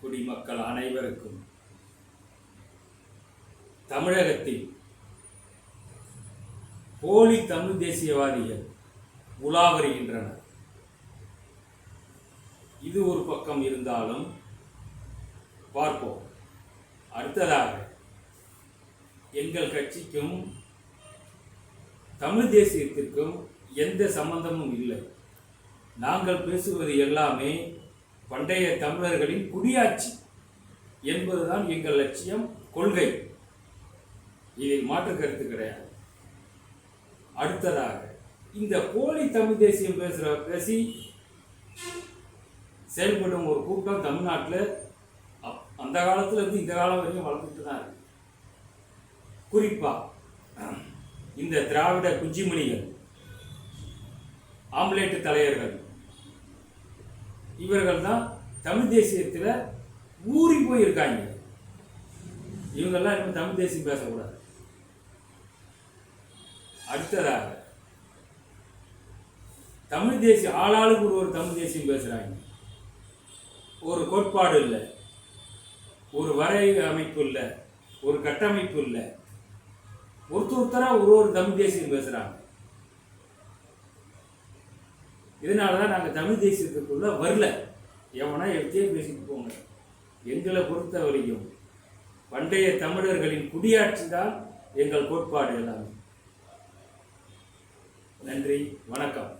குடிமக்கள் அனைவருக்கும் தமிழகத்தில் போலி தமிழ் தேசியவாதிகள் உலா வருகின்றனர். இது ஒரு பக்கம் இருந்தாலும் பார்ப்போம். அடுத்ததாக எங்கள் கட்சிக்கும் தமிழ் தேசியத்திற்கும் எந்த சம்பந்தமும் இல்லை. நாங்கள் பேசுவது எல்லாமே பண்டைய தமிழர்களின் குடியாட்சி என்பதுதான் எங்கள் லட்சியம் கொள்கை. இதில் மாற்று கருத்து கிடையாது. அடுத்ததாக இந்த போலி தமிழ் தேசியம் பேசுகிற பேசி செயல்படும் ஒரு கூட்டம் தமிழ்நாட்டில் அப்- அந்த காலத்தில் இருந்து இந்த காலம் வரைக்கும் வளர்ந்துட்டு தான் இருக்கு. குறிப்பாக இந்த திராவிட குஞ்சிமணிகள் ஆம்லேட்டு தலையர்கள் இவர்கள் தான் தமிழ் தேசியத்தில் ஊறி போயிருக்காங்க. இவங்கெல்லாம் இனிமேல் தமிழ் தேசியம் பேசக்கூடாது. அடுத்ததாக தமிழ் தேசிய ஆளாளுக்கு ஒரு ஒரு தமிழ் தேசியம் பேசுகிறாங்க ஒரு கோட்பாடு இல்லை. ஒரு வரை அமைப்பு இல்லை. ஒரு கட்டமைப்பு இல்லை. ஒருத்தர் ஒருத்தராக ஒரு ஒரு தமிழ் தேசியம் பேசுகிறாங்க இதனால தான் நாங்கள் தமிழ் தேசியத்துக்குள்ளே வரல. எவனா எப்படியே பேசிட்டு போங்க. எங்களை பொறுத்த வரைக்கும் பண்டைய தமிழர்களின் குடியாட்சி தான் எங்கள் கோட்பாடு எல்லாமே. நன்றி வணக்கம்.